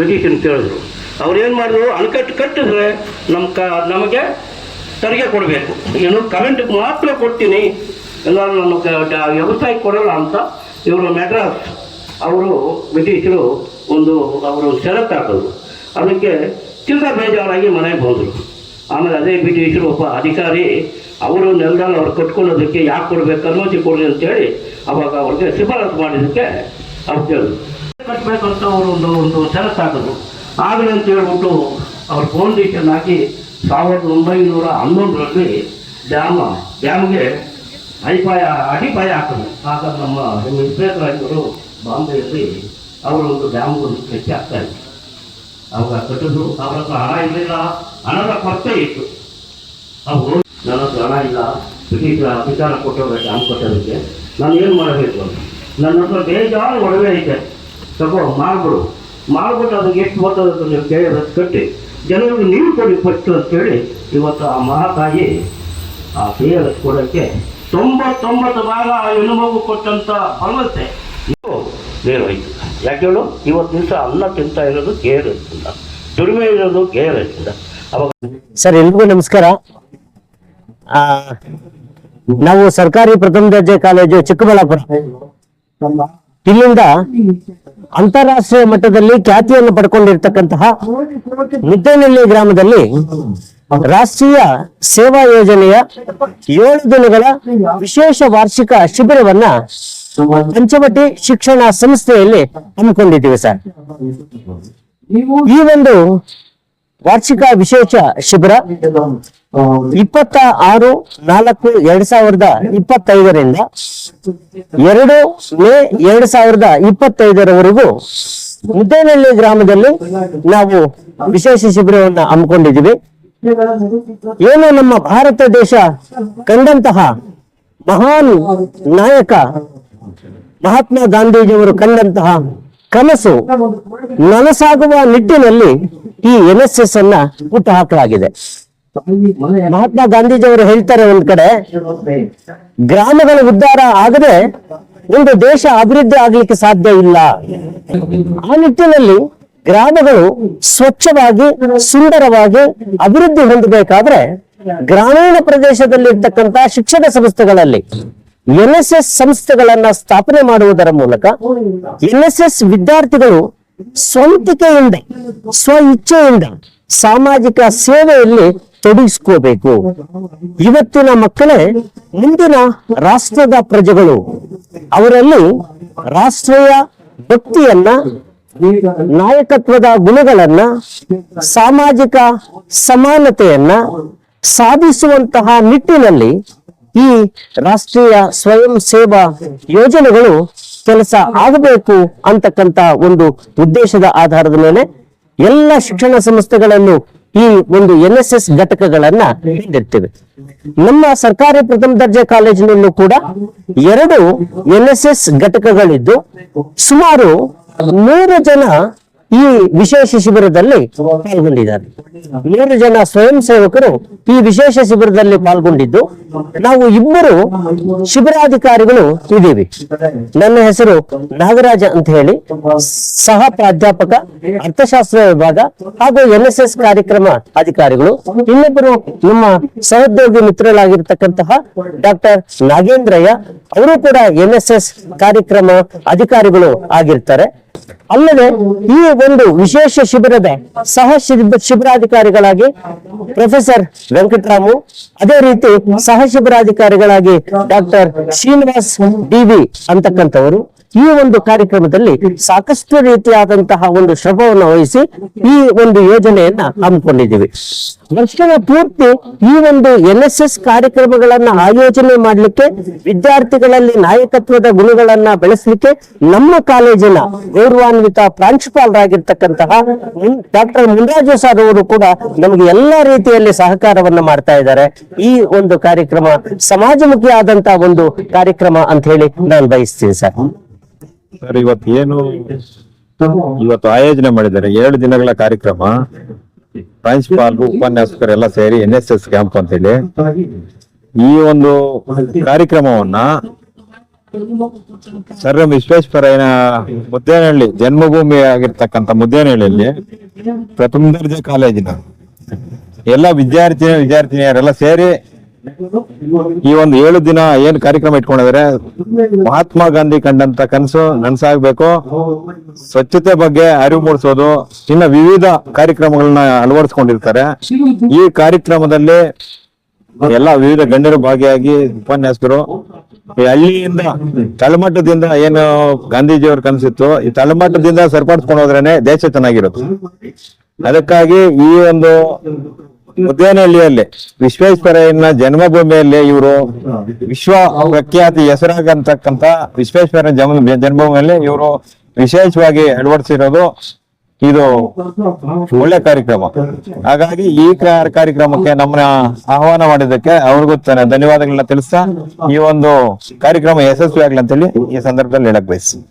ಹೋಗಿ ಅಂತ ಅವ್ರು ಏನು ಮಾಡಿದ್ರು? ಅಣಕಟ್ಟು ಕಟ್ಟಿದ್ರೆ ನಮ್ಮ ಕ, ನಮಗೆ ತೆರಿಗೆ ಕೊಡಬೇಕು. ಏನು ಕರೆಂಟ್ ಮಾತ್ರ ಕೊಡ್ತೀನಿ. ಎಲ್ಲರೂ ನಮಗೆ ವ್ಯವಸಾಯ ಕೊಡಲ್ಲ ಅಂತ ಇವರು ಮೆಡ್ರಾಸ್ ಅವರು ಬ್ರಿಟಿಷರು ಒಂದು ಅವರು ಷರತ್ತು ಹಾಕಿದ್ರು ಅದಕ್ಕೆ ಚಿಲ್ಲರ ಬೇಜಾರಾಗಿ ಮನೆಗೆ ಬಂದರು. ಆಮೇಲೆ ಅದೇ ಬ್ರಿಟಿಷರು ಒಬ್ಬ ಅಧಿಕಾರಿ ಅವರು ನೆಲದಲ್ಲಿ ಅವ್ರು ಕಟ್ಕೊಳ್ಳೋದಕ್ಕೆ ಯಾಕೆ ಕೊಡಬೇಕು, ಅನುಮತಿ ಕೊಡಲಿ ಅಂತೇಳಿ ಅವಾಗ ಅವ್ರಿಗೆ ಶಿಫಾರಸು ಮಾಡಿದ್ದಕ್ಕೆ ಅವ್ರು ಕೇಳಿದ್ರು. ಕಟ್ಟಬೇಕಂತ ಅವರು ಒಂದು ಒಂದು ಹಾಕಿದ್ರು ಆಗಲಿ ಅಂತ ಹೇಳ್ಬಿಟ್ಟು ಅವ್ರ ಫೌಂಡೇಶನ್ ಹಾಕಿ ಸಾವಿರದ ಒಂಬೈನೂರ ಹನ್ನೊಂದರಲ್ಲಿ ಡ್ಯಾಮ, ಡ್ಯಾಮ್ಗೆ ಅಡಿಪಾಯ ಅಡಿಪಾಯ ಹಾಕಿದ್ರು. ಆಗ ನಮ್ಮ ವಿಶ್ವೇಶ್ವರಯ್ಯವರು ಬಾಂಬೆಯಲ್ಲಿ ಅವರೊಂದು ಡ್ಯಾಮ್ ಒಂದು ಸ್ಕೆಚ್ ಆಗ್ತಾ ಇತ್ತು ಅವಾಗ ಕಟ್ಟಿದ್ರು. ಅವ್ರ ಹತ್ರ ಹಣ ಇರಲಿಲ್ಲ. ಹಣದ ಕೊರತೆ ಇತ್ತು. ಅವರು ನನ್ನ ಹತ್ರ ಹಣ ಇಲ್ಲ. ಬ್ರಿಟಿಷರ ಅಧಿಕಾರ ಕೊಟ್ಟವ್ರೆ ಡ್ಯಾಮ್ ಕೊಟ್ಟೋದಕ್ಕೆ. ನಾನು ಏನು ಮಾಡಬೇಕು ಅಂತ. ನನ್ನ ಹತ್ರ ಬೇಜಾರು ಒಡವೆ ಐತೆ ತಗೋ ಮಾಡ್ಬಿಡು ಮಾಡ್ಬಿಟ್ಟು ಅದಕ್ಕೆ ಎಷ್ಟು ಬರ್ತದೆ ನೀವು ಕೇಳಿದ್ರೆ ಕಟ್ಟಿ. ಜನರಿಗೆ ನೀರು ಕೊಡಿ ಫಸ್ಟು ಅಂತೇಳಿ ಇವತ್ತು ಆ ಮಹಾತಾಯಿ ಆ ಕೆ ಆರ್ ಎಸ್ ಕೊಡೋಕ್ಕೆ ತೊಂಬತ್ತೊಂಬತ್ತು ಭಾಗ ಆ ಹೆಣ್ಣುಮಗು ಕೊಟ್ಟಂಥ ಭರವಸೆ ಇದು ಬೇರೋಯ್ತು ಯಾಕೆ ಹೇಳು? ಇವತ್ತು ದಿವಸ ಅನ್ನ ತಿಂತಾ ಇರೋದು ಗೇರ್ ಇರ್ತಿಲ್ಲ ದುಡಿಮೆ ಇರೋದು ಗೇರ್ ಇರ್ತಿಲ್ಲ ಅವಾಗ ಸರ್, ಎಲ್ರಿಗೂ ನಮಸ್ಕಾರ. ನಾವು ಸರ್ಕಾರಿ ಪ್ರಥಮ ದರ್ಜೆ ಕಾಲೇಜು ಚಿಕ್ಕಬಳ್ಳಾಪುರ. ಇಲ್ಲಿಂದ ಅಂತಾರಾಷ್ಟ್ರೀಯ ಮಟ್ಟದಲ್ಲಿ ಖ್ಯಾತಿಯನ್ನು ಪಡ್ಕೊಂಡಿರ್ತಕ್ಕಂತಹ ಮುದ್ದೇನಹಳ್ಳಿ ಗ್ರಾಮದಲ್ಲಿ ರಾಷ್ಟ್ರೀಯ ಸೇವಾ ಯೋಜನೆಯ ಏಳು ದಿನಗಳ ವಿಶೇಷ ವಾರ್ಷಿಕ ಶಿಬಿರವನ್ನ ಪಂಚವಟಿ ಶಿಕ್ಷಣ ಸಂಸ್ಥೆಯಲ್ಲಿ ಹಮ್ಮಿಕೊಂಡಿದ್ದೀವಿ ಸರ್. ಈ ಒಂದು ವಾರ್ಷಿಕ ವಿಶೇಷ ಶಿಬಿರ ಇಪ್ಪತ್ತ ಆರು ನಾಲ್ಕು ಎರಡ್ ಸಾವಿರದ ಇಪ್ಪತ್ತೈದರಿಂದ ಎರಡು ಮೇ ಎರಡ್ ಸಾವಿರದ ಇಪ್ಪತ್ತೈದರವರೆಗೂ ಮುದ್ದೇನಹಳ್ಳಿ ಗ್ರಾಮದಲ್ಲಿ ನಾವು ವಿಶೇಷ ಶಿಬಿರವನ್ನು ಹಮ್ಮಿಕೊಂಡಿದ್ದೀವಿ. ಏನು ನಮ್ಮ ಭಾರತ ದೇಶ ಕಂಡಂತಹ ಮಹಾನ್ ನಾಯಕ ಮಹಾತ್ಮ ಗಾಂಧೀಜಿಯವರು ಕಂಡಂತಹ ಕನಸು ನನಸಾಗುವ ನಿಟ್ಟಿನಲ್ಲಿ ಈ ಎನ್ ಎಸ್ ಎಸ್ ಅನ್ನ ಹುಟ್ಟು ಹಾಕಲಾಗಿದೆ. ಮಹಾತ್ಮ ಗಾಂಧೀಜಿಯವರು ಹೇಳ್ತಾರೆ ಒಂದ್ ಕಡೆ, ಗ್ರಾಮಗಳ ಉದ್ಧಾರ ಆಗದೆ ಒಂದು ದೇಶ ಅಭಿವೃದ್ಧಿ ಆಗ್ಲಿಕ್ಕೆ ಸಾಧ್ಯ ಇಲ್ಲ. ಆ ನಿಟ್ಟಿನಲ್ಲಿ ಗ್ರಾಮಗಳು ಸ್ವಚ್ಛವಾಗಿ, ಸುಂದರವಾಗಿ ಅಭಿವೃದ್ಧಿ ಹೊಂದಬೇಕಾದ್ರೆ ಗ್ರಾಮೀಣ ಪ್ರದೇಶದಲ್ಲಿರ್ತಕ್ಕಂತ ಶಿಕ್ಷಣ ಸಂಸ್ಥೆಗಳಲ್ಲಿ ಎನ್ ಎಸ್ ಎಸ್ ಸಂಸ್ಥೆಗಳನ್ನ ಸ್ಥಾಪನೆ ಮಾಡುವುದರ ಮೂಲಕ ಎನ್ ಎಸ್ ಎಸ್ ವಿದ್ಯಾರ್ಥಿಗಳು ಸ್ವಂತಿಕೆಯಿಂದ ಸ್ವ ಇಚ್ಛೆಯಿಂದ ಸಾಮಾಜಿಕ ಸೇವೆಯಲ್ಲಿ ತೊಡಗಿಸ್ಕೋಬೇಕು. ಇವತ್ತಿನ ಮಕ್ಕಳೇ, ಮುಂದಿನ ರಾಷ್ಟ್ರದ ಪ್ರಜೆಗಳು, ಅವರಲ್ಲಿ ರಾಷ್ಟ್ರೀಯ ಭಕ್ತಿಯನ್ನ, ನಾಯಕತ್ವದ ಗುಣಗಳನ್ನ, ಸಾಮಾಜಿಕ ಸಮಾನತೆಯನ್ನ ಸಾಧಿಸುವಂತಹ ನಿಟ್ಟಿನಲ್ಲಿ ಈ ರಾಷ್ಟ್ರೀಯ ಸ್ವಯಂ ಸೇವಾ ಯೋಜನೆಗಳು ಕೆಲಸ ಆಗಬೇಕು ಅಂತಕ್ಕಂತ ಒಂದು ಉದ್ದೇಶದ ಆಧಾರದ ಮೇಲೆ ಎಲ್ಲ ಶಿಕ್ಷಣ ಸಂಸ್ಥೆಗಳನ್ನು ಈ ಒಂದು ಎನ್ ಎಸ್ ಎಸ್ ಘಟಕಗಳನ್ನ ಹೊಂದಿರ್ತೇವೆ ನಮ್ಮ ಸರ್ಕಾರಿ ಪ್ರಥಮ ದರ್ಜೆ ಕಾಲೇಜಿನಲ್ಲೂ ಕೂಡ ಎರಡು ಎನ್ ಎಸ್ ಎಸ್ ಘಟಕಗಳಿದ್ದು ಸುಮಾರು ನೂರು ಜನ ಈ ವಿಶೇಷ ಶಿಬಿರದಲ್ಲಿ ಪಾಲ್ಗೊಂಡಿದ್ದಾರೆ. ನೂರು ಜನ ಸ್ವಯಂ ಸೇವಕರು ಈ ವಿಶೇಷ ಶಿಬಿರದಲ್ಲಿ ಪಾಲ್ಗೊಂಡಿದ್ದು, ನಾವು ಇಬ್ಬರು ಶಿಬಿರಾಧಿಕಾರಿಗಳು ಇದ್ದೀವಿ. ನನ್ನ ಹೆಸರು ನಾಗರಾಜ ಅಂತ ಹೇಳಿ, ಸಹ ಪ್ರಾಧ್ಯಾಪಕ, ಅರ್ಥಶಾಸ್ತ್ರ ವಿಭಾಗ ಹಾಗೂ ಎನ್ ಕಾರ್ಯಕ್ರಮ ಅಧಿಕಾರಿಗಳು, ಇನ್ನೊಬ್ಬರು ನಮ್ಮ ಸಹೋದ್ಯೋಗಿ ಮಿತ್ರರಾಗಿರ್ತಕ್ಕಂತಹ ಡಾಕ್ಟರ್ ನಾಗೇಂದ್ರಯ್ಯ, ಅವರು ಕೂಡ ಎನ್ ಕಾರ್ಯಕ್ರಮ ಅಧಿಕಾರಿಗಳು ಆಗಿರ್ತಾರೆ. ಅಲ್ಲದೆ ಈ ಒಂದು ವಿಶೇಷ ಶಿಬಿರದ ಸಹ ಶಿಬ- ಶಿಬಿರಾಧಿಕಾರಿಗಳಾಗಿ ಪ್ರೊಫೆಸರ್ ವೆಂಕಟರಾಮು, ಅದೇ ರೀತಿ ಸಹ ಶಿಬಿರಾಧಿಕಾರಿಗಳಾಗಿ ಡಾಕ್ಟರ್ ಶ್ರೀನಿವಾಸ್ ಡಿವಿ ಅಂತಕ್ಕಂಥವರು ಈ ಒಂದು ಕಾರ್ಯಕ್ರಮದಲ್ಲಿ ಸಾಕಷ್ಟು ರೀತಿಯಾದಂತಹ ಒಂದು ಶ್ರಮವನ್ನು ವಹಿಸಿ ಈ ಒಂದು ಯೋಜನೆಯನ್ನ ಹಮ್ಮಿಕೊಂಡಿದ್ದೀವಿ. ವರ್ಷದ ಪೂರ್ತಿ ಈ ಒಂದು ಎನ್ ಎಸ್ ಎಸ್ ಕಾರ್ಯಕ್ರಮಗಳನ್ನ ಆಯೋಜನೆ ಮಾಡಲಿಕ್ಕೆ ವಿದ್ಯಾರ್ಥಿಗಳಲ್ಲಿ ನಾಯಕತ್ವದ ಗುಣಗಳನ್ನ ಬೆಳೆಸಲಿಕ್ಕೆ ನಮ್ಮ ಕಾಲೇಜಿನ ಗೌರವಾನ್ವಿತ ಪ್ರಾಂಶುಪಾಲರಾಗಿರ್ತಕ್ಕಂತಹ ಡಾಕ್ಟರ್ ಮುನ್ರಾಜು ಸರ್ ಅವರು ಕೂಡ ನಮಗೆ ಎಲ್ಲಾ ರೀತಿಯಲ್ಲಿ ಸಹಕಾರವನ್ನ ಮಾಡ್ತಾ ಇದ್ದಾರೆ. ಈ ಒಂದು ಕಾರ್ಯಕ್ರಮ ಸಮಾಜಮುಖಿ ಆದಂತಹ ಒಂದು ಕಾರ್ಯಕ್ರಮ ಅಂತ ಹೇಳಿ ನಾನು ಬಯಸ್ತೀನಿ ಸರ್. ಸರ್, ಇವತ್ತು ಏನು ಇವತ್ತು ಆಯೋಜನೆ ಮಾಡಿದ್ದಾರೆ. ಏಳು ದಿನಗಳ ಕಾರ್ಯಕ್ರಮ. ಪ್ರಾಂಶುಪಾಲ್ ಉಪನ್ಯಾಸಕರು ಎಲ್ಲ ಸೇರಿ ಎನ್ ಎಸ್ ಎಸ್ ಕ್ಯಾಂಪ್ ಅಂತೇಳಿ. ಈ ಒಂದು ಕಾರ್ಯಕ್ರಮವನ್ನ ಸರ್ ಎಂ ವಿಶ್ವೇಶ್ವರಯ್ಯನ ಮುದ್ದೇನಹಳ್ಳಿ, ಜನ್ಮಭೂಮಿ ಆಗಿರ್ತಕ್ಕಂಥ ಮುದ್ದೇನಹಳ್ಳಿಯಲ್ಲಿ ಪ್ರಥಮ ದರ್ಜೆ ಕಾಲೇಜಿನ ಎಲ್ಲ ವಿದ್ಯಾರ್ಥಿ ವಿದ್ಯಾರ್ಥಿನಿಯರೆಲ್ಲ ಸೇರಿ ಈ ಒಂದು ಏಳು ದಿನ ಏನ್ ಕಾರ್ಯಕ್ರಮ ಇಟ್ಕೊಂಡಿದ್ದಾರೆ? ಮಹಾತ್ಮ ಗಾಂಧಿ ಕಂಡಂತ ಕನಸು ನನ್ಸಾಗ್ಬೇಕು. ಸ್ವಚ್ಛತೆ ಬಗ್ಗೆ ಅರಿವು ಮೂಡಿಸೋದು, ಇನ್ನ ವಿವಿಧ ಕಾರ್ಯಕ್ರಮಗಳನ್ನ ಅಳವಡಿಸ್ಕೊಂಡಿರ್ತಾರೆ. ಈ ಕಾರ್ಯಕ್ರಮದಲ್ಲಿ ಎಲ್ಲ ವಿವಿಧ ಗಣ್ಯರು ಭಾಗಿಯಾಗಿ ಉಪನ್ಯಾಸಕರು, ಈ ಹಳ್ಳಿಯಿಂದ ತಳಮಟ್ಟದಿಂದ ಏನು ಗಾಂಧೀಜಿಯವ್ರ ಕನಸಿತ್ತು, ಈ ತಳಮಟ್ಟದಿಂದ ಸರಿಪಡಿಸ್ಕೊಂಡು ಹೋದ್ರೇನೆ ದೇಶ ಚೆನ್ನಾಗಿರುತ್ತೆ ಅದಕ್ಕಾಗಿ ಈ ಒಂದು ಮುದ್ದೇನಹಳ್ಳಿಯಲ್ಲಿ ವಿಶ್ವೇಶ್ವರಯ್ಯನ ಜನ್ಮಭೂಮಿಯಲ್ಲಿ ಇವರು ವಿಶ್ವ ಪ್ರಖ್ಯಾತಿ ಹೆಸರಾಗಂತಕ್ಕಂತ ವಿಶ್ವೇಶ್ವರ ಜನ್ಮ ಜನ್ಮಭೂಮಿಯಲ್ಲಿ ಇವರು ವಿಶೇಷವಾಗಿ ಅಳವಡಿಸಿರೋದು ಇದು ಒಳ್ಳೆ ಕಾರ್ಯಕ್ರಮ. ಹಾಗಾಗಿ ಈ ಕಾರ್ಯಕ್ರಮಕ್ಕೆ ನಮ್ಮನ್ನ ಆಹ್ವಾನ ಮಾಡಿದ್ದಕ್ಕೆ ಅವ್ರಿಗೂ ತಾನೆ ಧನ್ಯವಾದಗಳನ್ನ ತಿಳಿಸ್ತಾ ಈ ಒಂದು ಕಾರ್ಯಕ್ರಮ ಯಶಸ್ವಿ ಆಗ್ಲಿ ಅಂತೇಳಿ ಈ ಸಂದರ್ಭದಲ್ಲಿ ಹೇಳಕ್ ಬಯಸ್ತೀನಿ.